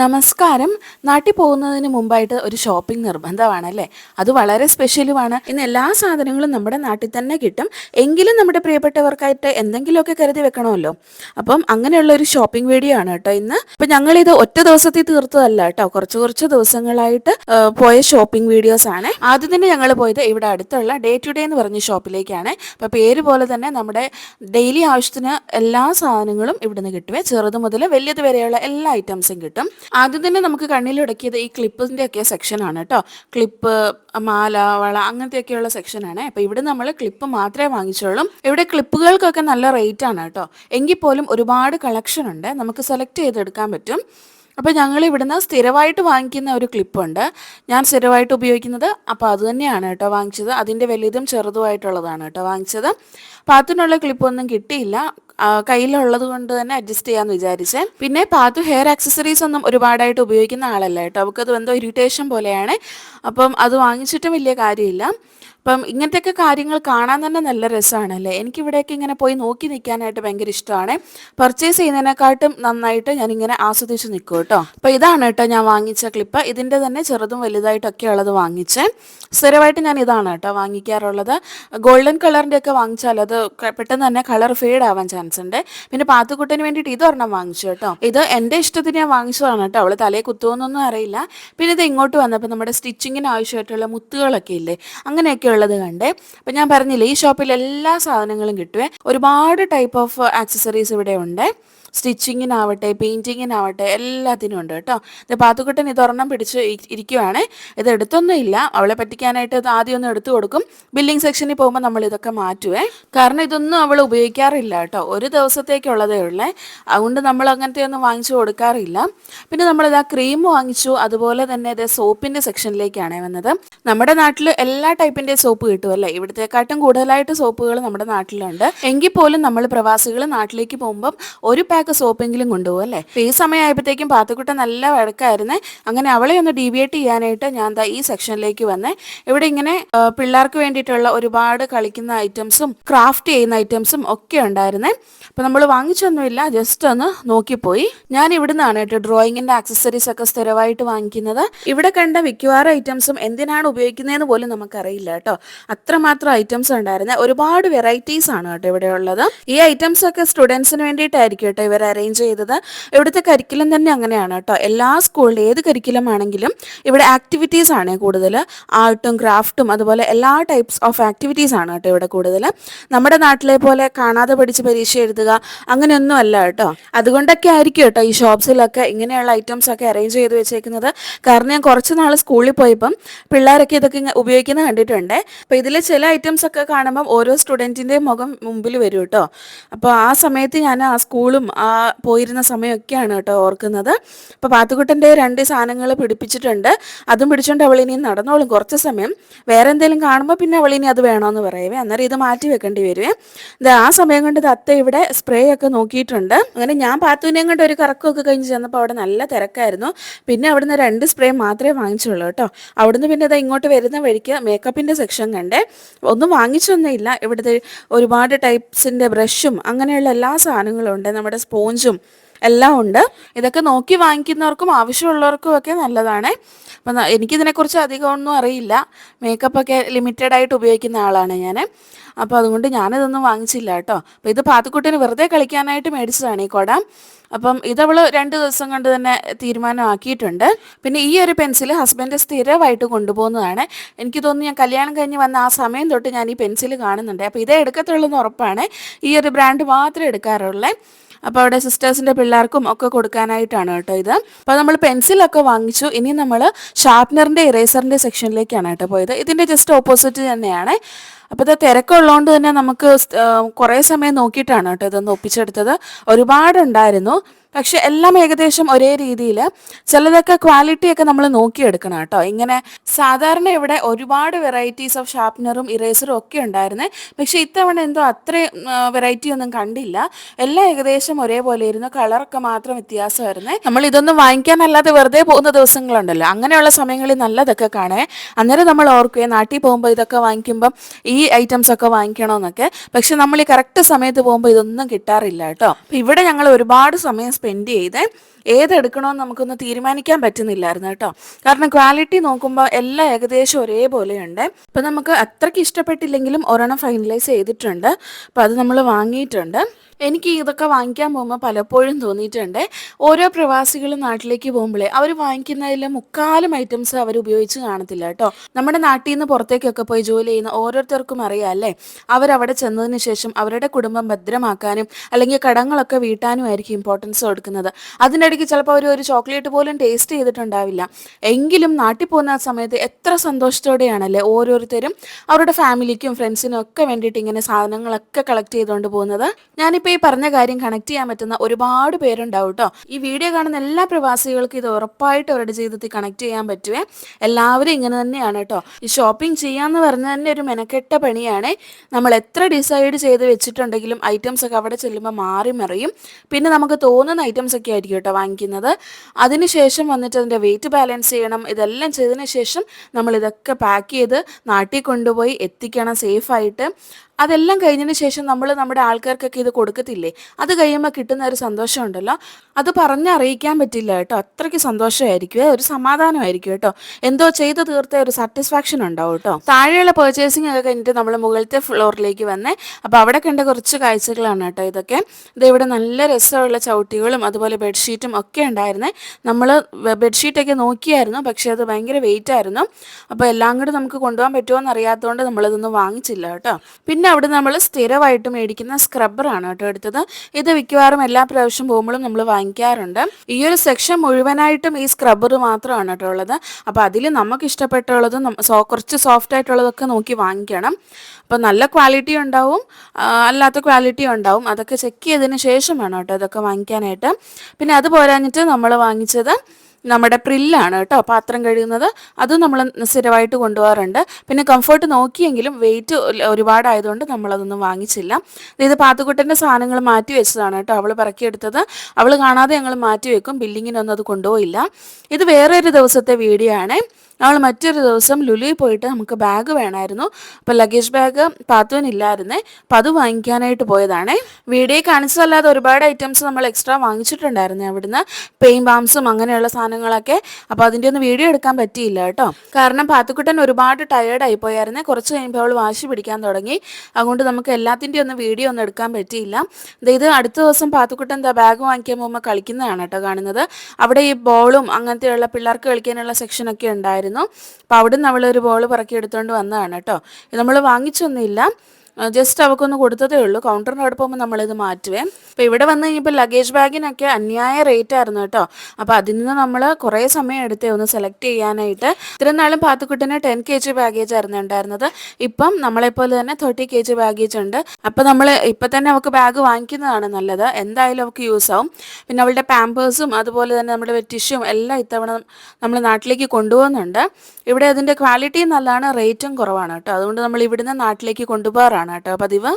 നമസ്കാരം. നാട്ടിൽ പോകുന്നതിന് മുമ്പായിട്ട് ഒരു ഷോപ്പിംഗ് നിർബന്ധമാണല്ലേ? അത് വളരെ സ്പെഷ്യലുമാണ്. ഇന്ന് എല്ലാ സാധനങ്ങളും നമ്മുടെ നാട്ടിൽ തന്നെ കിട്ടും. എങ്കിലും നമ്മുടെ പ്രിയപ്പെട്ടവർക്കായിട്ട് എന്തെങ്കിലുമൊക്കെ കരുതി വെക്കണമല്ലോ. അപ്പം അങ്ങനെയുള്ള ഒരു ഷോപ്പിംഗ് വീഡിയോ ആണ് കേട്ടോ ഇന്ന്. അപ്പം ഞങ്ങളിത് ഒറ്റ ദിവസത്തിൽ തീർത്തതല്ല കേട്ടോ. കുറച്ച് കുറച്ച് ദിവസങ്ങളായിട്ട് പോയ ഷോപ്പിംഗ് വീഡിയോസ് ആണ്. ആദ്യം തന്നെ ഞങ്ങൾ പോയത് ഇവിടെ അടുത്തുള്ള ഡേ ടു ഡേ എന്ന് പറഞ്ഞ ഷോപ്പിലേക്കാണ്. അപ്പം പേര് പോലെ തന്നെ നമ്മുടെ ഡെയിലി ആവശ്യത്തിന് എല്ലാ സാധനങ്ങളും ഇവിടുന്ന് കിട്ടുവേ. ചെറുത് മുതൽ വലിയത് വരെയുള്ള എല്ലാ ഐറ്റംസും കിട്ടും. ആദ്യം തന്നെ നമുക്ക് കണ്ണിലുടക്കിയത് ഈ ക്ലിപ്പിന്റെ ഒക്കെ സെക്ഷനാണ് കേട്ടോ. ക്ലിപ്പ് മാല വള അങ്ങനത്തെയൊക്കെയുള്ള സെക്ഷനാണ് അപ്പോൾ ഇവിടെ നമ്മൾ ക്ലിപ്പ് മാത്രമേ വാങ്ങിച്ചുള്ളൂ. ഇവിടെ ക്ലിപ്പുകൾക്കൊക്കെ നല്ല റേറ്റ് ആണ് കേട്ടോ. എങ്കിൽ പോലും ഒരുപാട് കളക്ഷൻ ഉണ്ട്. നമുക്ക് സെലക്ട് ചെയ്തെടുക്കാൻ പറ്റും. അപ്പോൾ ഞങ്ങൾ ഇവിടുന്ന് സ്ഥിരമായിട്ട് വാങ്ങിക്കുന്ന ഒരു ക്ലിപ്പുണ്ട്. ഞാൻ സ്ഥിരമായിട്ട് ഉപയോഗിക്കുന്നത് അപ്പോൾ അത് തന്നെയാണ് കേട്ടോ വാങ്ങിച്ചത്. അതിന്റെ വലുതും ചെറുതുമായിട്ടുള്ളതാണ് കേട്ടോ വാങ്ങിച്ചത്. പാത്തിനുള്ള ക്ലിപ്പൊന്നും കിട്ടിയില്ല. കയ്യിലുള്ളത് കൊണ്ട് തന്നെ അഡ്ജസ്റ്റ് ചെയ്യാന്ന് വിചാരിച്ചേ. പിന്നെ പാത്തു ഹെയർ ആക്സസറീസ് ഒന്നും ഒരുപാടായിട്ട് ഉപയോഗിക്കുന്ന ആളല്ല കേട്ടോ. അവൾക്കത് എന്തോ ഇറിറ്റേഷൻ പോലെയാണ്. അപ്പം അത് വാങ്ങിച്ചിട്ടും വലിയ കാര്യമില്ല. അപ്പം ഇങ്ങനത്തെയൊക്കെ കാര്യങ്ങൾ കാണാൻ തന്നെ നല്ല രസമാണല്ലേ? എനിക്കിവിടെയൊക്കെ ഇങ്ങനെ പോയി നോക്കി നിൽക്കാനായിട്ട് ഭയങ്കര ഇഷ്ടമാണ്. പർച്ചേസ് ചെയ്യുന്നതിനെക്കാട്ടും നന്നായിട്ട് ഞാൻ ഇങ്ങനെ ആസ്വദിച്ച് നിൽക്കും കേട്ടോ. അപ്പോൾ ഇതാണ് കേട്ടോ ഞാൻ വാങ്ങിച്ച ക്ലിപ്പ് ഇതിന്റെ തന്നെ ചെറുതും വലുതായിട്ടൊക്കെ ഉള്ളത് വാങ്ങിച്ച്. സ്ഥിരമായിട്ട് ഞാൻ ഇതാണ് കേട്ടോ വാങ്ങിക്കാറുള്ളത്. ഗോൾഡൻ കളറിന്റെ ഒക്കെ വാങ്ങിച്ചാൽ അത് പെട്ടെന്ന് തന്നെ കളർ ഫെയ്ഡ് ആവാൻ ചാൻസ് ഉണ്ട്. പിന്നെ പാത്തുക്കുട്ടന് വേണ്ടിയിട്ട് ഇതൊരെണ്ണം വാങ്ങിച്ചു കേട്ടോ. ഇത് എന്റെ ഇഷ്ടത്തിന് ഞാൻ വാങ്ങിച്ചതാണ് കേട്ടോ. അവൾ തലയെ കുത്തുമെന്നൊന്നും അറിയില്ല. പിന്നെ ഇത് ഇങ്ങോട്ട് വന്നപ്പോൾ നമ്മുടെ സ്റ്റിച്ചിങ്ങിന് ആവശ്യമായിട്ടുള്ള മുത്തുകളൊക്കെ ഇല്ലേ? അങ്ങനെയൊക്കെ ഉള്ളത് കണ്ടേ. അപ്പം ഞാൻ പറഞ്ഞില്ലേ ഈ ഷോപ്പിൽ എല്ലാ സാധനങ്ങളും കിട്ടുവേ. ഒരുപാട് ടൈപ്പ് ഓഫ് ആക്സസറീസ് ഇവിടെ ഉണ്ട്. സ്റ്റിച്ചിങ്ങിനാവട്ടെ പെയിന്റിങ്ങിനാവട്ടെ എല്ലാത്തിനും ഉണ്ട് കേട്ടോ. ഇത് പാത്തുക്കുട്ടൻ ഇതൊരെണ്ണം പിടിച്ച് ഇരിക്കുവാണ്. ഇത് എടുത്തൊന്നും ഇല്ല അവളെ പറ്റിക്കാനായിട്ട് ഇത് ആദ്യം ഒന്ന് എടുത്തു കൊടുക്കും. ബില്ലിംഗ് സെക്ഷനിൽ പോകുമ്പോൾ നമ്മൾ ഇതൊക്കെ മാറ്റുവേ. കാരണം ഇതൊന്നും അവൾ ഉപയോഗിക്കാറില്ല കേട്ടോ. ഒരു ദിവസത്തേക്കുള്ളതേ ഉള്ളേ. അതുകൊണ്ട് നമ്മൾ അങ്ങനത്തെ ഒന്നും വാങ്ങിച്ചു കൊടുക്കാറില്ല. പിന്നെ നമ്മളിത് ആ ക്രീം വാങ്ങിച്ചു. അതുപോലെ തന്നെ ഇത് സോപ്പിന്റെ സെക്ഷനിലേക്കാണ് വന്നത്. നമ്മുടെ നാട്ടിൽ എല്ലാ ടൈപ്പിന്റെ സോപ്പ് കിട്ടുമല്ലേ ഇവിടത്തെക്കാട്ടും കൂടുതലായിട്ട് സോപ്പുകൾ നമ്മുടെ നാട്ടിലുണ്ട്. എങ്കിൽ പോലും നമ്മൾ പ്രവാസികൾ നാട്ടിലേക്ക് പോകുമ്പം ഒരു പാക്ക് സോപ്പെങ്കിലും കൊണ്ടുപോകും അല്ലേ? ഈ സമയമായപ്പോഴത്തേക്കും പാത്തുക്കുട്ട നല്ല വഴക്കായിരുന്നേ. അങ്ങനെ അവളെ ഒന്ന് ഡീവിയേറ്റ് ചെയ്യാനായിട്ട് ഞാൻ ദാ ഈ സെക്ഷനിലേക്ക് വന്നേ. ഇവിടെ ഇങ്ങനെ പിള്ളേർക്ക് വേണ്ടിയിട്ടുള്ള ഒരുപാട് കളിക്കുന്ന ഐറ്റംസും ക്രാഫ്റ്റ് ചെയ്യുന്ന ഐറ്റംസും ഒക്കെ ഉണ്ടായിരുന്നേ. അപ്പൊ നമ്മൾ വാങ്ങിച്ചൊന്നുമില്ല ജസ്റ്റ് ഒന്ന് നോക്കിപ്പോയി. ഞാൻ ഇവിടുന്നാണ് കേട്ടോ ഡ്രോയിങ്ങിന്റെ ആക്സസറീസ് ഒക്കെ സ്ഥിരമായിട്ട് വാങ്ങിക്കുന്നത്. ഇവിടെ കണ്ട മിക്കവാറും ഐറ്റംസും എന്തിനാണ് ഉപയോഗിക്കുന്നതെന്ന് പോലും നമുക്കറിയില്ല കേട്ടോ. അത്രമാത്രം ഐറ്റംസ് ഉണ്ടായിരുന്നേ. ഒരുപാട് വെറൈറ്റീസ് ആണ് കേട്ടോ ഇവിടെ ഉള്ളത്. ഈ ഐറ്റംസ് ഒക്കെ സ്റ്റുഡൻസിന് വേണ്ടിയിട്ടായിരിക്കും കേട്ടോ ഇവർ അറേഞ്ച് ചെയ്തത്. ഇവിടുത്തെ കരിക്കുലം തന്നെ അങ്ങനെയാണ് കേട്ടോ. എല്ലാ സ്കൂളിലും ഏത് കരിക്കുലം ആണെങ്കിലും ഇവിടെ ആക്ടിവിറ്റീസ് ആണ് കൂടുതൽ. ആർട്ടും ക്രാഫ്റ്റും അതുപോലെ എല്ലാ ടൈപ്സ് ഓഫ് ആക്ടിവിറ്റീസ് ആണ് കേട്ടോ ഇവിടെ കൂടുതൽ. നമ്മുടെ നാട്ടിലെ പോലെ കാണാതെ പഠിച്ച് പരീക്ഷ എഴുതുക അങ്ങനെയൊന്നും അല്ല കേട്ടോ. അതുകൊണ്ടൊക്കെ ആയിരിക്കും കേട്ടോ ഈ ഷോപ്സിലൊക്കെ ഇങ്ങനെയുള്ള ഐറ്റംസ് ഒക്കെ അറേഞ്ച് ചെയ്ത് വെച്ചേക്കുന്നത്. കാരണം ഞാൻ കുറച്ച് നാൾ സ്കൂളിൽ പോയപ്പം പിള്ളേരൊക്കെ ഇതൊക്കെ ഉപയോഗിക്കുന്നത് കണ്ടിട്ടുണ്ട്. അപ്പോൾ ഇതിലെ ചില ഐറ്റംസ് ഒക്കെ കാണുമ്പം ഓരോ സ്റ്റുഡന്റിന്റെയും മുഖം മുമ്പിൽ വരും കേട്ടോ. അപ്പോൾ ആ സമയത്ത് ഞാൻ ആ സ്കൂളും ആ പോയിരുന്ന സമയമൊക്കെയാണ് കേട്ടോ ഓർക്കുന്നത്. അപ്പോൾ പാത്തുക്കുട്ടന്റെ രണ്ട് സാധനങ്ങൾ പിടിപ്പിച്ചിട്ടുണ്ട്. അതും പിടിച്ചുകൊണ്ട് അവൾ ഇനി നടന്നോളും കുറച്ച് സമയം. വേറെ എന്തെങ്കിലും കാണുമ്പോൾ പിന്നെ അവൾ ഇനി അത് വേണമെന്ന് പറയുവേ. അന്നേരം ഇത് മാറ്റി വെക്കേണ്ടി വരുവേ. ഇത് ആ സമയം കൊണ്ട് ഇത് അത്ത ഇവിടെ സ്പ്രേ ഒക്കെ നോക്കിയിട്ടുണ്ട്. അങ്ങനെ ഞാൻ പാത്തുവിനെയും കൊണ്ട് ഒരു കറക്കമൊക്കെ കഴിഞ്ഞ് ചെന്നപ്പോൾ അവിടെ നല്ല തിരക്കായിരുന്നു. പിന്നെ അവിടുന്ന് രണ്ട് സ്പ്രേ മാത്രമേ വാങ്ങിച്ചുള്ളൂ കേട്ടോ. അവിടുന്ന് പിന്നെ ഇതാ ഇങ്ങോട്ട് വരുന്ന വഴിക്ക് മേക്കപ്പിന്റെ സെക്ഷൻ കണ്ടേ. ഒന്നും വാങ്ങിച്ചൊന്നുമില്ല. ഇവിടുത്തെ ഒരുപാട് ടൈപ്സിന്റെ ബ്രഷും അങ്ങനെയുള്ള എല്ലാ സാധനങ്ങളും ഉണ്ട്. നമ്മുടെ സ്പോഞ്ചും എല്ലാം ഉണ്ട്. ഇതൊക്കെ നോക്കി വാങ്ങിക്കുന്നവർക്കും ആവശ്യമുള്ളവർക്കും ഒക്കെ നല്ലതാണ്. അപ്പം എനിക്കിതിനെക്കുറിച്ച് അധികമൊന്നും അറിയില്ല. മേക്കപ്പൊക്കെ ലിമിറ്റഡ് ആയിട്ട് ഉപയോഗിക്കുന്ന ആളാണ് ഞാൻ അപ്പോൾ അതുകൊണ്ട് ഞാനിതൊന്നും വാങ്ങിച്ചില്ല കേട്ടോ. അപ്പോൾ ഇത് പാത്തുക്കുട്ടിന് വെറുതെ കളിക്കാനായിട്ട് മേടിച്ചതാണ് ഈ കുട. അപ്പം ഇതവൾ രണ്ട് ദിവസം കൊണ്ട് തന്നെ തീരുമാനമാക്കിയിട്ടുണ്ട്. പിന്നെ ഈ ഒരു പെൻസിൽ ഹസ്ബൻഡ് സ്ഥിരമായിട്ട് കൊണ്ടുപോകുന്നതാണ്. എനിക്ക് തോന്നുന്നു ഞാൻ കല്യാണം കഴിഞ്ഞ് വന്ന ആ സമയം തൊട്ട് ഞാൻ ഈ പെൻസിൽ കാണുന്നുണ്ട്. അപ്പോൾ ഇതേ എടുക്കത്തുള്ളൂ എന്ന് ഉറപ്പാണ്. ഈ ഒരു ബ്രാൻഡ് മാത്രമേ എടുക്കാറുള്ളൂ. അപ്പോൾ അവിടെ സിസ്റ്റേഴ്സിന്റെ പിള്ളേർക്കും ഒക്കെ കൊടുക്കാനായിട്ടാണ് കേട്ടോ ഇത്. അപ്പോൾ നമ്മൾ പെൻസിലൊക്കെ വാങ്ങിച്ചു. ഇനി നമ്മൾ ഷാർപ്നറിന്റെ ഇറേസറിന്റെ സെക്ഷനിലേക്കാണ് കേട്ടോ പോയത്. ഇതിന്റെ ജസ്റ്റ് ഓപ്പോസിറ്റ് തന്നെയാണ്. അപ്പോൾ ഇത് തിരക്കുള്ളതുകൊണ്ട് തന്നെ നമുക്ക് കുറേ സമയം നോക്കിയിട്ടാണ് കേട്ടോ ഇതൊന്ന് ഒപ്പിച്ചെടുത്തത്. ഒരുപാടുണ്ടായിരുന്നു. പക്ഷെ എല്ലാം ഏകദേശം ഒരേ രീതിയിൽ ചിലതൊക്കെ ക്വാളിറ്റിയൊക്കെ നമ്മൾ നോക്കിയെടുക്കണം കേട്ടോ. ഇങ്ങനെ സാധാരണ ഇവിടെ ഒരുപാട് വെറൈറ്റീസ് ഓഫ് ഷാർപ്നറും ഇറേസറും ഒക്കെ ഉണ്ടായിരുന്നേ. പക്ഷെ ഇത്തവണ എന്തോ അത്രയും വെറൈറ്റി ഒന്നും കണ്ടില്ല. എല്ലാം ഏകദേശം ഒരേപോലെ ഇരുന്നു കളറൊക്കെ മാത്രം വ്യത്യാസമായിരുന്നേ. നമ്മൾ ഇതൊന്നും വാങ്ങിക്കാനല്ലാതെ വെറുതെ പോകുന്ന ദിവസങ്ങളുണ്ടല്ലോ. അങ്ങനെയുള്ള സമയങ്ങളിൽ നല്ലതൊക്കെ കാണേ. അന്നേരം നമ്മൾ ഓർക്കുകയും നാട്ടിൽ പോകുമ്പോൾ ഇതൊക്കെ വാങ്ങിക്കുമ്പം ഈ ഈ ഐറ്റംസ് ഒക്കെ വാങ്ങിക്കണമെന്നൊക്കെ. പക്ഷെ നമ്മൾ ഈ കറക്റ്റ് സമയത്ത് പോകുമ്പോൾ ഇതൊന്നും കിട്ടാറില്ല കേട്ടോ. അപ്പം ഇവിടെ ഞങ്ങൾ ഒരുപാട് സമയം സ്പെൻഡ് ചെയ്ത് ഏതെടുക്കണമെന്ന് നമുക്കൊന്ന് തീരുമാനിക്കാൻ പറ്റുന്നില്ലായിരുന്നു കേട്ടോ. കാരണം ക്വാളിറ്റി നോക്കുമ്പോൾ എല്ലാം ഏകദേശം ഒരേപോലെയുണ്ട്. അപ്പം നമുക്ക് അത്രയ്ക്ക് ഇഷ്ടപ്പെട്ടില്ലെങ്കിലും ഒരെണ്ണം ഫൈനലൈസ് ചെയ്തിട്ടുണ്ട്. അപ്പം അത് നമ്മൾ വാങ്ങിയിട്ടുണ്ട്. എനിക്ക് ഇതൊക്കെ വാങ്ങിക്കാൻ പോകുമ്പോൾ പലപ്പോഴും തോന്നിയിട്ടുണ്ട്. ഓരോ പ്രവാസികളും നാട്ടിലേക്ക് പോകുമ്പോഴേ അവർ വാങ്ങിക്കുന്നതിൽ മുക്കാലും ഐറ്റംസ് അവർ ഉപയോഗിച്ച് കാണത്തില്ല കേട്ടോ. നമ്മുടെ നാട്ടിൽ നിന്ന് പുറത്തേക്കൊക്കെ പോയി ജോലി ചെയ്യുന്ന ഓരോരുത്തർക്കും അറിയാം അല്ലേ? അവരവിടെ ചെന്നതിന് ശേഷം അവരുടെ കുടുംബം ഭദ്രമാക്കാനും അല്ലെങ്കിൽ കടങ്ങളൊക്കെ വീട്ടാനും ആയിരിക്കും ഇമ്പോർട്ടൻസ് കൊടുക്കുന്നത്. അതിനിടയ്ക്ക് ചിലപ്പോൾ അവർ ഒരു ചോക്ലേറ്റ് പോലും ടേസ്റ്റ് ചെയ്തിട്ടുണ്ടാവില്ല. എങ്കിലും നാട്ടിൽ പോകുന്ന സമയത്ത് എത്ര സന്തോഷത്തോടെയാണല്ലേ ഓരോരുത്തരും അവരുടെ ഫാമിലിക്കും ഫ്രണ്ട്സിനും ഒക്കെ വേണ്ടിയിട്ട് ഇങ്ങനെ സാധനങ്ങളൊക്കെ കളക്ട് ചെയ്തുകൊണ്ട് പോകുന്നത്? ഞാനിപ്പോൾ ഈ പറഞ്ഞ കാര്യം കണക്ട് ചെയ്യാൻ പറ്റുന്ന ഒരുപാട് പേരുണ്ടാവും കേട്ടോ ഈ വീഡിയോ കാണുന്ന എല്ലാ പ്രവാസികൾക്കും ഇത് ഉറപ്പായിട്ട് അവരുടെ ജീവിതത്തിൽ കണക്ട് ചെയ്യാൻ പറ്റുവേ. എല്ലാവരും ഇങ്ങനെ തന്നെയാണ് കേട്ടോ ഈ ഷോപ്പിംഗ് ചെയ്യാന്ന് പറഞ്ഞ തന്നെ ഒരു മെനക്കെട്ട പണിയാണ്. നമ്മൾ എത്ര ഡിസൈഡ് ചെയ്ത് വെച്ചിട്ടുണ്ടെങ്കിലും ഐറ്റംസ് ഒക്കെ അവിടെ ചെല്ലുമ്പോൾ മാറി മറിയും. പിന്നെ നമുക്ക് തോന്നുന്ന ഐറ്റംസ് ഒക്കെ ആയിരിക്കും കേട്ടോ വാങ്ങിക്കുന്നത്. അതിനുശേഷം വന്നിട്ട് അതിന്റെ വെയിറ്റ് ബാലൻസ് ചെയ്യണം. ഇതെല്ലാം ചെയ്തതിന് ശേഷം നമ്മൾ ഇതൊക്കെ പാക്ക് ചെയ്ത് നാട്ടിൽ കൊണ്ടുപോയി എത്തിക്കണം സേഫായിട്ട് അതെല്ലാം കഴിഞ്ഞതിന് ശേഷം നമ്മൾ നമ്മുടെ ആൾക്കാർക്കൊക്കെ ഇത് കൊടുക്കത്തില്ലേ? അത് കഴിയുമ്പോൾ കിട്ടുന്ന ഒരു സന്തോഷം ഉണ്ടല്ലോ അത് പറഞ്ഞറിയിക്കാൻ പറ്റില്ല കേട്ടോ. അത്രയ്ക്ക് സന്തോഷമായിരിക്കും. ഒരു സമാധാനമായിരിക്കും കേട്ടോ. എന്തോ ചെയ്ത് തീർത്ത ഒരു സാറ്റിസ്ഫാക്ഷൻ ഉണ്ടാവും കേട്ടോ. താഴെയുള്ള പേർച്ചേസിംഗ് ഒക്കെ കഴിഞ്ഞിട്ട് നമ്മൾ മുകളിലത്തെ ഫ്ലോറിലേക്ക് വന്നേ. അപ്പോൾ അവിടെ കണ്ട കുറച്ച് കാഴ്ചകളാണ് കേട്ടോ ഇതൊക്കെ. ഇത് ഇവിടെ നല്ല രസമുള്ള ചവിട്ടികളും അതുപോലെ ബെഡ്ഷീറ്റും ഒക്കെ ഉണ്ടായിരുന്നേ. നമ്മൾ ബെഡ്ഷീറ്റൊക്കെ നോക്കിയായിരുന്നു. പക്ഷേ അത് ഭയങ്കര വെയിറ്റ് ആയിരുന്നു. അപ്പോൾ എല്ലാം കൂടെ നമുക്ക് കൊണ്ടുപോകാൻ പറ്റുമോ എന്ന് അറിയാത്തതുകൊണ്ട് നമ്മളിതൊന്നും വാങ്ങിച്ചില്ല കേട്ടോ. പിന്നെ പിന്നെ അവിടെ നമ്മൾ സ്ഥിരമായിട്ട് മേടിക്കുന്ന സ്ക്രബ്ബറാണ് കേട്ടോ എടുത്തത്. ഇത് മിക്കവാറും എല്ലാ പ്രാവശ്യം പോകുമ്പോഴും നമ്മൾ വാങ്ങിക്കാറുണ്ട്. ഈ ഒരു സെക്ഷൻ മുഴുവനായിട്ടും ഈ സ്ക്രബ്ബർ മാത്രമാണ് കേട്ടോ ഉള്ളത്. അപ്പോൾ അതിൽ നമുക്ക് ഇഷ്ടപ്പെട്ടുള്ളതും കുറച്ച് സോഫ്റ്റ് ആയിട്ടുള്ളതൊക്കെ നോക്കി വാങ്ങിക്കണം. അപ്പോൾ നല്ല ക്വാളിറ്റി ഉണ്ടാവും അല്ലാത്ത ക്വാളിറ്റി ഉണ്ടാവും. അതൊക്കെ ചെക്ക് ചെയ്തതിന് ശേഷം വേണം കേട്ടോ ഇതൊക്കെ വാങ്ങിക്കാനായിട്ട്. പിന്നെ അത് പോരാഞ്ഞിട്ട് നമ്മൾ വാങ്ങിച്ചത് നമ്മുടെ പ്രില്ലാണ് കേട്ടോ. പാത്രം കഴുകുന്നത്. അത് നമ്മൾ സ്ഥിരമായിട്ട് കൊണ്ടുപോകാറുണ്ട്. പിന്നെ കംഫർട്ട് നോക്കിയെങ്കിലും വെയിറ്റ് ഒരുപാടായതുകൊണ്ട് നമ്മളതൊന്നും വാങ്ങിച്ചില്ല. ഇത് പാത്തുക്കുട്ടന്റെ സാധനങ്ങൾ മാറ്റി വെച്ചതാണ് കേട്ടോ. അവൾ പറക്കിയെടുത്തത്. അവൾ കാണാതെ ഞങ്ങൾ മാറ്റി വെക്കും. ബില്ലിങ്ങിനൊന്നും അത് കൊണ്ടുപോയില്ല. ഇത് വേറെ ഒരു ദിവസത്തെ വീഡിയോ ആണ്. നമ്മൾ മറ്റൊരു ദിവസം ലുലുവിൽ പോയിട്ട് നമുക്ക് ബാഗ് വേണമായിരുന്നു. അപ്പോൾ ലഗേജ് ബാഗ് പാത്തുവിനില്ലായിരുന്നേ അപ്പോൾ അത് വാങ്ങിക്കാനായിട്ട് പോയതാണ്. വീഡിയോ കാണിച്ചതല്ലാതെ ഒരുപാട് ഐറ്റംസ് നമ്മൾ എക്സ്ട്രാ വാങ്ങിച്ചിട്ടുണ്ടായിരുന്നു അവിടുന്ന്. പെയിൻ ബാംസും അങ്ങനെയുള്ള സാധനങ്ങളൊക്കെ. അപ്പോൾ അതിന്റെ ഒന്നും വീഡിയോ എടുക്കാൻ പറ്റിയില്ല കേട്ടോ. കാരണം പാത്തുക്കുട്ടൻ ഒരുപാട് ടയേർഡായി പോയായിരുന്നു കുറച്ച് കഴിയുമ്പോൾ അവൾ വാശി പിടിക്കാൻ തുടങ്ങി. അതുകൊണ്ട് നമുക്ക് എല്ലാത്തിന്റെ ഒന്നും വീഡിയോ ഒന്നും എടുക്കാൻ പറ്റിയില്ല. ഇത് അടുത്ത ദിവസം പാത്തുക്കുട്ടൻ എന്താ ബാഗ് വാങ്ങിക്കാൻ പോകുമ്പോൾ കളിക്കുന്നതാണ് കേട്ടോ കാണുന്നത്. അവിടെ ഈ ബോളും അങ്ങനത്തെയുള്ള പിള്ളേർക്ക് കളിക്കാനുള്ള സെക്ഷനൊക്കെ ഉണ്ടായിരുന്നു. അപ്പോൾ അവിടെ നിന്ന് അവളൊരു ബോൾ പറക്കി എടുത്തുകൊണ്ട് വന്നതാണ് കേട്ടോ. നമ്മൾ വാങ്ങിച്ചൊന്നുമില്ല. ജസ്റ്റ് അവക്കൊന്ന് കൊടുത്തതേ ഉള്ളൂ. കൗണ്ടറിന്റെ അവിടെ പോകുമ്പോൾ നമ്മളിത് മാറ്റുവേ. അപ്പോൾ ഇവിടെ വന്ന് കഴിഞ്ഞപ്പോൾ ലഗേജ് ബാഗിനൊക്കെ അന്യായ റേറ്റ് ആയിരുന്നു കേട്ടോ. അപ്പോൾ അതിൽ നിന്ന് നമ്മൾ കുറേ സമയം എടുത്തേ ഒന്ന് സെലക്ട് ചെയ്യാനായിട്ട്. ഇത്രയും നാളും പാത്തുക്കുട്ടിന് ടെൻ കെ ജി ബാഗേജ് ആയിരുന്നു ഉണ്ടായിരുന്നത്. ഇപ്പം നമ്മളെപ്പോലെ തന്നെ തേർട്ടി കെ ജി ബാഗേജ് ഉണ്ട്. അപ്പോൾ നമ്മൾ ഇപ്പം തന്നെ അവൾക്ക് ബാഗ് വാങ്ങിക്കുന്നതാണ് നല്ലത്. എന്തായാലും അവൾക്ക് യൂസ് ആവും. പിന്നെ അവളുടെ പാമ്പേഴ്സും അതുപോലെ തന്നെ നമ്മുടെ ടിഷ്യൂം എല്ലാം ഇത്തവണ നമ്മൾ നാട്ടിലേക്ക് കൊണ്ടുപോകുന്നുണ്ട്. ഇവിടെ അതിന്റെ ക്വാളിറ്റി നല്ലതാണ് റേറ്റും കുറവാണ് കേട്ടോ. അതുകൊണ്ട് നമ്മൾ ഇവിടുന്ന് നാട്ടിലേക്ക് കൊണ്ടുപോകാറാണ്. ആണ് കേട്ടോ പതിവ്.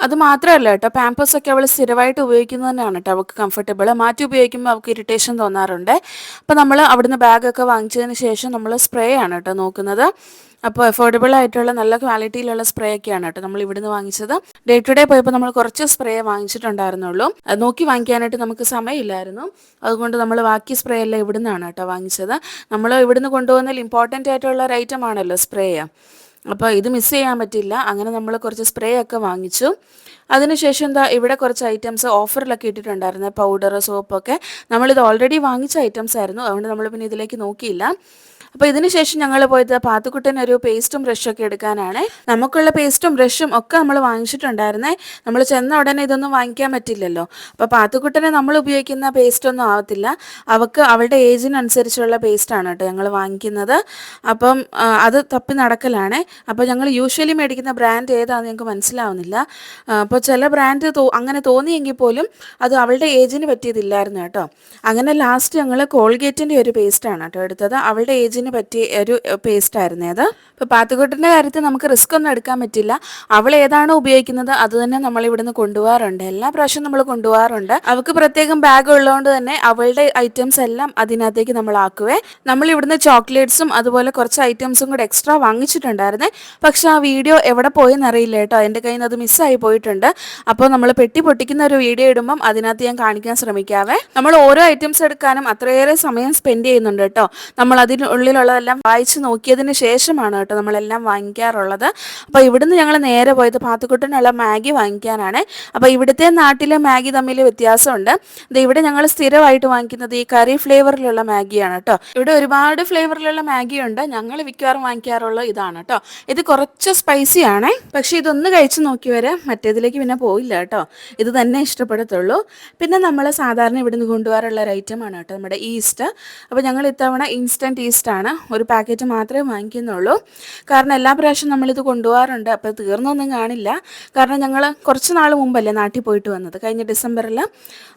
അത് മാത്രമല്ല കേട്ടോ പാമ്പേഴ്സ് ഒക്കെ അവൾ സ്ഥിരമായിട്ട് ഉപയോഗിക്കുന്നത് തന്നെയാണ് കേട്ടോ അവൾക്ക് കംഫർട്ടബിൾ മാറ്റി ഉപയോഗിക്കുമ്പോൾ അവൾക്ക് ഇറിറ്റേഷൻ തോന്നാറുണ്ട്. അപ്പോൾ നമ്മൾ അവിടുന്ന് ബാഗൊക്കെ വാങ്ങിച്ചതിന് ശേഷം നമ്മൾ സ്പ്രേ ആണ് കേട്ടോ നോക്കുന്നത്. അപ്പോൾ അഫോർഡബിൾ ആയിട്ടുള്ള നല്ല ക്വാളിറ്റിയിലുള്ള സ്പ്രേ ഒക്കെയാണ് കേട്ടോ നമ്മൾ ഇവിടുന്ന് വാങ്ങിച്ചത്. ഡേ ടു ഡേ പോയപ്പോൾ നമ്മൾ കുറച്ച് സ്പ്രേ വാങ്ങിച്ചിട്ടുണ്ടായിരുന്നുള്ളൂ. അത് നോക്കി വാങ്ങിക്കാനായിട്ട് നമുക്ക് സമയമില്ലായിരുന്നു. അതുകൊണ്ട് നമ്മൾ ബാക്കി സ്പ്രേ എല്ലാം ഇവിടുന്നാണ് കേട്ടോ വാങ്ങിച്ചത്. നമ്മൾ ഇവിടുന്ന് കൊണ്ടുപോകുന്നതിൽ ഇമ്പോർട്ടന്റ് ആയിട്ടുള്ള ഒരു ഐറ്റം ആണല്ലോ സ്പ്രേ അപ്പോൾ ഇത് മിസ് ചെയ്യാൻ പറ്റില്ല. അങ്ങനെ നമ്മൾ കുറച്ച് സ്പ്രേ ഒക്കെ വാങ്ങിച്ചു. അതിനുശേഷം എന്താ ഇവിടെ കുറച്ച് ഐറ്റംസ് ഓഫറിലൊക്കെ ഇട്ടിട്ടുണ്ടായിരുന്നു. പൗഡർ സോപ്പൊക്കെ നമ്മളിത് ഓൾറെഡി വാങ്ങിച്ച ഐറ്റംസ് ആയിരുന്നു. അതുകൊണ്ട് നമ്മൾ പിന്നെ ഇതിലേക്ക് നോക്കിയില്ല. അപ്പോൾ ഇതിന് ശേഷം ഞങ്ങൾ പോയത് പാത്തുക്കുട്ടൻ ഒരു പേസ്റ്റും ഒക്കെ എടുക്കാനാണ്. നമുക്കുള്ള പേസ്റ്റും ബ്രഷും ഒക്കെ നമ്മൾ വാങ്ങിച്ചിട്ടുണ്ടായിരുന്നേ. നമ്മൾ ചെന്ന ഉടനെ ഇതൊന്നും വാങ്ങിക്കാൻ പറ്റില്ലല്ലോ. അപ്പോൾ പാത്തുക്കുട്ടനെ നമ്മൾ ഉപയോഗിക്കുന്ന പേസ്റ്റ് ഒന്നും ആവത്തില്ല. അവൾക്ക് അവളുടെ ഏജിനനുസരിച്ചുള്ള പേസ്റ്റാണ് കേട്ടോ ഞങ്ങൾ വാങ്ങിക്കുന്നത്. അപ്പം അത് തപ്പി നടക്കലാണ്. അപ്പോൾ ഞങ്ങൾ യൂഷ്വലി മേടിക്കുന്ന ബ്രാൻഡ് ഏതാണെന്ന് ഞങ്ങൾക്ക് മനസ്സിലാവുന്നില്ല. അപ്പോൾ ചില ബ്രാൻഡ് തോ അങ്ങനെ തോന്നിയെങ്കിൽ പോലും അത് അവളുടെ ഏജിന് പറ്റിയതില്ലായിരുന്നു കേട്ടോ. അങ്ങനെ ലാസ്റ്റ് ഞങ്ങൾ കോൾഗേറ്റിന്റെ ഒരു പേസ്റ്റാണ് കേട്ടോ എടുത്തത്. അവളുടെ ഏജിന് പറ്റിയ ഒരു പേസ്റ്റ് ആയിരുന്നേ അത്. ഇപ്പോൾ പാത്തുക്കുട്ടിന്റെ കാര്യത്തിൽ നമുക്ക് റിസ്ക് ഒന്നും എടുക്കാൻ പറ്റില്ല. അവൾ ഏതാണ് ഉപയോഗിക്കുന്നത് അത് തന്നെ നമ്മൾ ഇവിടുന്ന് കൊണ്ടുപോകാറുണ്ട്. എല്ലാ പ്രാവശ്യം നമ്മൾ കൊണ്ടുപോകാറുണ്ട്. അവൾക്ക് പ്രത്യേകം ബാഗ് ഉള്ളതുകൊണ്ട് തന്നെ അവളുടെ ഐറ്റംസ് എല്ലാം അതിനകത്തേക്ക് നമ്മൾ ആക്കുവേ. നമ്മൾ ഇവിടുന്ന് ചോക്ലേറ്റ്സും അതുപോലെ കുറച്ച് ഐറ്റംസും കൂടെ എക്സ്ട്രാ വാങ്ങിച്ചിട്ടുണ്ടായിരുന്നേ. പക്ഷെ ആ വീഡിയോ എവിടെ പോയെന്നറിയില്ല കേട്ടോ. എന്റെ കയ്യിൽ നിന്ന് അത് മിസ്സായി പോയിട്ടുണ്ട്. അപ്പോൾ നമ്മൾ പെട്ടി പൊട്ടിക്കുന്ന ഒരു വീഡിയോ ഇടുമ്പം അതിനകത്ത് ഞാൻ കാണിക്കാൻ ശ്രമിക്കാവേ. നമ്മൾ ഓരോ ഐറ്റംസ് എടുക്കാനും അത്രയേറെ സമയം സ്പെൻഡ് ചെയ്യുന്നുണ്ട് കേട്ടോ. നമ്മൾ അതിനുള്ളിലുള്ളതെല്ലാം വായിച്ച് നോക്കിയതിന് ശേഷമാണ് കേട്ടോ നമ്മളെല്ലാം വാങ്ങിക്കാറുള്ളത്. അപ്പോൾ ഇവിടുന്ന് ഞങ്ങൾ നേരെ പോയത് പാത്തുക്കുട്ടനുള്ള മാഗി വാങ്ങിക്കാനാണ്. അപ്പോൾ ഇവിടുത്തെ നാട്ടിലെ മാഗി തമ്മിൽ വ്യത്യാസമുണ്ട്. ഇത് ഇവിടെ ഞങ്ങൾ സ്ഥിരമായിട്ട് വാങ്ങിക്കുന്നത് ഈ കറി ഫ്ലേവറിലുള്ള മാഗിയാണ് കേട്ടോ. ഇവിടെ ഒരുപാട് ഫ്ലേവറിലുള്ള മാഗി ഉണ്ട് ഞങ്ങൾ മിക്കവാറും വാങ്ങിക്കാറുള്ള ഇതാണ് കേട്ടോ. ഇത് കുറച്ച് ആണേ. പക്ഷേ ഇതൊന്ന് കഴിച്ച് നോക്കി വരാം മറ്റേതിലേക്ക് പിന്നെ പോയില്ല കേട്ടോ. ഇത് തന്നെ ഇഷ്ടപ്പെടത്തുള്ളൂ. പിന്നെ നമ്മൾ സാധാരണ ഇവിടുന്ന് കൊണ്ടുപോകാറുള്ള ഒരു ഐറ്റമാണ് കേട്ടോ നമ്മുടെ ഈസ്റ്റ് അപ്പോൾ ഞങ്ങൾ ഇത്തവണ ഇൻസ്റ്റന്റ് ഈസ്റ്റ് ആണ്. ഒരു പാക്കറ്റ് മാത്രമേ വാങ്ങിക്കുന്നുള്ളൂ. കാരണം എല്ലാ പ്രാവശ്യം നമ്മളിത് കൊണ്ടുപോകാറുണ്ട്. അപ്പോൾ തീർന്നൊന്നും കാണില്ല. കാരണം ഞങ്ങൾ കുറച്ച് നാൾ മുമ്പല്ലേ നാട്ടിൽ പോയിട്ട് വന്നത്. കഴിഞ്ഞ ഡിസംബറിൽ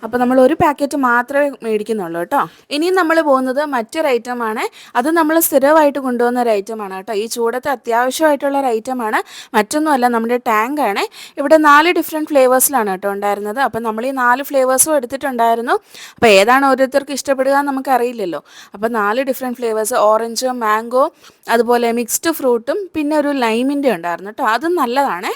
അപ്പോൾ നമ്മൾ ഒരു പാക്കറ്റ് മാത്രമേ മേടിക്കുന്നുള്ളൂ കേട്ടോ. ഇനിയും നമ്മൾ പോകുന്നത് മറ്റൊരു ഐറ്റമാണ് അത് നമ്മൾ സ്ഥിരമായിട്ട് കൊണ്ടുപോകുന്ന ഒരു ഐറ്റമാണ് കേട്ടോ. ഈ ചൂടത്ത് അത്യാവശ്യമായിട്ടുള്ള ഒരു ഐറ്റമാണ് മറ്റൊന്നുമല്ല നമ്മുടെ ടാങ്കാണ് ഇവിടെ നാല് ഡിഫറെന്റ് ഫ്ലേവേഴ്സിലാണ് കേട്ടോ ഉണ്ടായിരുന്നത്. അപ്പം നമ്മൾ ഈ നാല് ഫ്ലേവേഴ്സും എടുത്തിട്ടുണ്ടായിരുന്നു. അപ്പോൾ ഏതാണ് ഓരോരുത്തർക്ക് ഇഷ്ടപ്പെടുക എന്ന് നമുക്കറിയില്ലല്ലോ. അപ്പോൾ നാല് ഡിഫറെന്റ് ഫ്ലേവേഴ്സ് ഓറഞ്ച് മാംഗോ അതുപോലെ മിക്സ്ഡ് ഫ്രൂട്ടും പിന്നെ ഒരു ലൈമിന്റെ ഉണ്ടായിരുന്നു കേട്ടോ. അതും നല്ലതാണേ.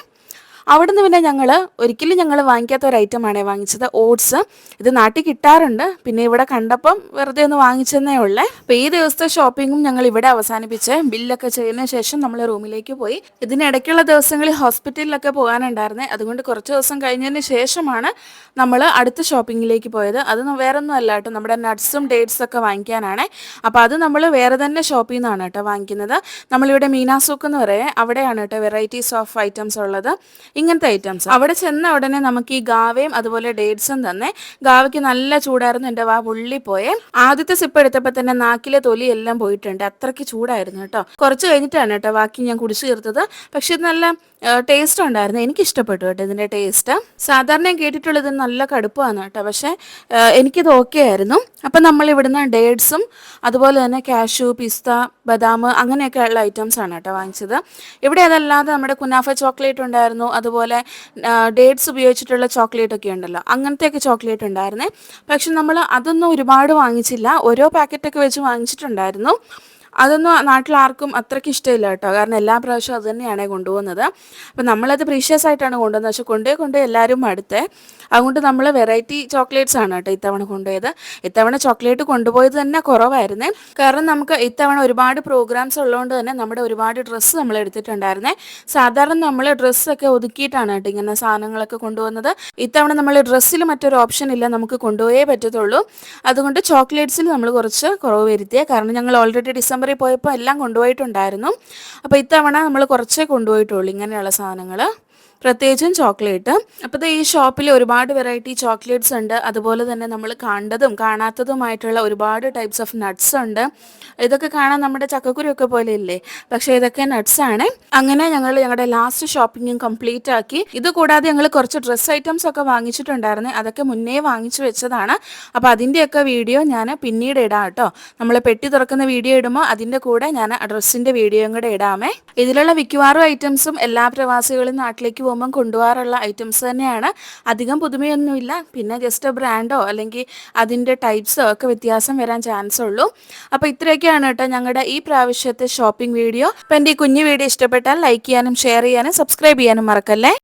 അവിടുന്ന് പിന്നെ ഞങ്ങൾ ഒരിക്കലും ഞങ്ങൾ വാങ്ങിക്കാത്ത ഒരു ഐറ്റമാണ് വാങ്ങിച്ചത്. ഓട്സ് ഇത് നാട്ടിൽ കിട്ടാറുണ്ട്. പിന്നെ ഇവിടെ കണ്ടപ്പം വെറുതെ ഒന്ന് വാങ്ങിച്ചെന്നേ ഉള്ളേ. അപ്പോൾ ഈ ദിവസത്തെ ഷോപ്പിങ്ങും ഞങ്ങൾ ഇവിടെ അവസാനിപ്പിച്ച് ബില്ലൊക്കെ ചെയ്തതിന് ശേഷം നമ്മൾ റൂമിലേക്ക് പോയി. ഇതിനിടയ്ക്കുള്ള ദിവസങ്ങളിൽ ഹോസ്പിറ്റലിലൊക്കെ പോകാനുണ്ടായിരുന്നേ. അതുകൊണ്ട് കുറച്ച് ദിവസം കഴിഞ്ഞതിന് ശേഷമാണ് നമ്മൾ അടുത്ത ഷോപ്പിങ്ങിലേക്ക് പോയത്. അത് വേറെ ഒന്നും അല്ല കേട്ടോ. നമ്മുടെ നട്ട്സും ഡേറ്റ്സും ഒക്കെ വാങ്ങിക്കാനാണ്. അപ്പോൾ അത് നമ്മൾ വേറെ തന്നെ ഷോപ്പിൽ നിന്നാണ് കേട്ടോ വാങ്ങിക്കുന്നത്. നമ്മളിവിടെ മീനാസൂക്ക് എന്ന് പറയേ. അവിടെയാണ് കേട്ടോ വെറൈറ്റീസ് ഓഫ് ഐറ്റംസ് ഉള്ളത്. ഇങ്ങനത്തെ ഐറ്റംസ് അവിടെ ചെന്ന ഉടനെ നമുക്ക് ഈ ഗാവയും അതുപോലെ ഡേറ്റ്സും തന്നെ ഗാവയ്ക്ക് നല്ല ചൂടായിരുന്നു എന്റെ വാ പുള്ളി പോയേ. ആദ്യത്തെ സിപ്പ് എടുത്തപ്പോൾ തന്നെ നാക്കിലെ തൊലി എല്ലാം പോയിട്ടുണ്ട്. അത്രയ്ക്ക് ചൂടായിരുന്നു കേട്ടോ. കുറച്ച് കഴിഞ്ഞിട്ടാണ് കേട്ടോ ബാക്കി ഞാൻ കുടിച്ചു തീർത്തത്. പക്ഷെ നല്ല ടേസ്റ്റ് ഉണ്ടായിരുന്നു. എനിക്ക് ഇഷ്ടപ്പെട്ടു കേട്ടോ ഇതിന്റെ ടേസ്റ്റ് സാധാരണ ഞാൻ കേട്ടിട്ടുള്ളത് നല്ല കടുപ്പമാണ് കേട്ടോ. പക്ഷേ എനിക്കിത് ഓക്കെ ആയിരുന്നു. അപ്പം നമ്മൾ ഇവിടുന്ന് ഡേറ്റ്സും അതുപോലെ തന്നെ കാഷ്യൂ പിസ്ത ബദാം അങ്ങനെയൊക്കെ ഉള്ള ഐറ്റംസ് ആണ് കേട്ടോ വാങ്ങിച്ചത്. ഇവിടെ അതല്ലാതെ നമ്മുടെ കുനാഫ ചോക്ലേറ്റ് ഉണ്ടായിരുന്നു. അതുപോലെ ഡേറ്റ്സ് ഉപയോഗിച്ചിട്ടുള്ള ചോക്ലേറ്റ് ഒക്കെ ഉണ്ടല്ലോ. അങ്ങനത്തെയൊക്കെ ചോക്ലേറ്റ് ഉണ്ടായിരുന്നേ. പക്ഷെ നമ്മൾ അതൊന്നും ഒരുപാട് വാങ്ങിച്ചില്ല. ഓരോ പാക്കറ്റൊക്കെ വെച്ച് വാങ്ങിച്ചിട്ടുണ്ടായിരുന്നു. അതൊന്നും നാട്ടിൽ ആർക്കും അത്രയ്ക്ക് ഇഷ്ടമില്ല കേട്ടോ. കാരണം എല്ലാ പ്രാവശ്യവും അത് തന്നെയാണ് കൊണ്ടുപോകുന്നത്. അപ്പം നമ്മളത് പ്രീഷ്യസ് ആയിട്ടാണ് കൊണ്ടുവന്നത് പക്ഷെ കൊണ്ടേ കൊണ്ടേ എല്ലാവരും അടുത്ത് അതുകൊണ്ട് നമ്മൾ വെറൈറ്റി ചോക്ലേറ്റ്സ് ആണ് കേട്ടോ ഇത്തവണ കൊണ്ടുപോയത്. ഇത്തവണ ചോക്ലേറ്റ് കൊണ്ടുപോയത് തന്നെ കുറവായിരുന്നേ. കാരണം നമുക്ക് ഇത്തവണ ഒരുപാട് പ്രോഗ്രാംസ് ഉള്ളതുകൊണ്ട് തന്നെ നമ്മുടെ ഒരുപാട് ഡ്രസ്സ് നമ്മൾ എടുത്തിട്ടുണ്ടായിരുന്നേ. സാധാരണ നമ്മൾ ഡ്രസ്സൊക്കെ ഒതുക്കിയിട്ടാണ് കേട്ടോ ഇങ്ങനെ സാധനങ്ങളൊക്കെ കൊണ്ടുപോകുന്നത്. ഇത്തവണ നമ്മൾ ഡ്രസ്സിൽ മറ്റൊരു ഓപ്ഷൻ ഇല്ല. നമുക്ക് കൊണ്ടുപോയേ പറ്റത്തുള്ളൂ. അതുകൊണ്ട് ചോക്ലേറ്റ്സിൽ നമ്മൾ കുറച്ച് കുറവ് വരുത്തിയേ. കാരണം ഞങ്ങൾ ഓൾറെഡി ഡിസംബറിൽ പോയപ്പോൾ എല്ലാം കൊണ്ടുപോയിട്ടുണ്ടായിരുന്നു. അപ്പോൾ ഇത്തവണ നമ്മൾ കുറച്ചേ കൊണ്ടുപോയിട്ടുള്ളൂ ഇങ്ങനെയുള്ള സാധനങ്ങൾ പ്രത്യേകിച്ചും ചോക്ലേറ്റ്. അപ്പോൾ ഈ ഷോപ്പിൽ ഒരുപാട് വെറൈറ്റി ചോക്ലേറ്റ്സ് ഉണ്ട്. അതുപോലെ തന്നെ നമ്മൾ കണ്ടതും കാണാത്തതുമായിട്ടുള്ള ഒരുപാട് ടൈപ്സ് ഓഫ് നട്ട്സ് ഉണ്ട്. ഇതൊക്കെ കാണാൻ നമ്മുടെ ചക്കക്കുരുയൊക്കെ പോലെ ഇല്ലേ? പക്ഷേ ഇതൊക്കെ നട്ട്സ് ആണ്. അങ്ങനെ ഞങ്ങൾ ഞങ്ങളുടെ ലാസ്റ്റ് ഷോപ്പിങ്ങും കംപ്ലീറ്റ് ആക്കി. ഇത് കൂടാതെ ഞങ്ങൾ കുറച്ച് ഡ്രസ്സ് ഐറ്റംസ് ഒക്കെ വാങ്ങിച്ചിട്ടുണ്ടായിരുന്നു. അതൊക്കെ മുന്നേ വാങ്ങിച്ചു വെച്ചതാണ്. അപ്പോൾ അതിന്റെയൊക്കെ വീഡിയോ ഞാൻ പിന്നീട് ഇടാം കേട്ടോ. നമ്മൾ പെട്ടി തുറക്കുന്ന വീഡിയോ ഇടുമ്പോൾ അതിന്റെ കൂടെ ഞാൻ ഡ്രസ്സിന്റെ വീഡിയോയും കൂടെ ഇടാമേ. ഇതിലുള്ള മിക്കവാറും ഐറ്റംസും എല്ലാ പ്രവാസികളും നാട്ടിലേക്ക് പോകുമ്പം കൊണ്ടുപോകാറുള്ള ഐറ്റംസ് തന്നെയാണ്. അധികം പുതുമയൊന്നുമില്ല. പിന്നെ ജസ്റ്റ് ബ്രാൻഡോ അല്ലെങ്കിൽ അതിന്റെ ടൈപ്സോ ഒക്കെ വ്യത്യാസം വരാൻ ചാൻസ് ഉള്ളൂ. അപ്പോൾ ഇത്രയൊക്കെയാണ് കേട്ടോ ഞങ്ങളുടെ ഈ പ്രാവശ്യത്തെ ഷോപ്പിംഗ് വീഡിയോ അപ്പോൾ എന്റെ ഈ കുഞ്ഞു വീഡിയോ ഇഷ്ടപ്പെട്ടാൽ ലൈക്ക് ചെയ്യാനും ഷെയർ ചെയ്യാനും സബ്സ്ക്രൈബ് ചെയ്യാനും മറക്കല്ലേ?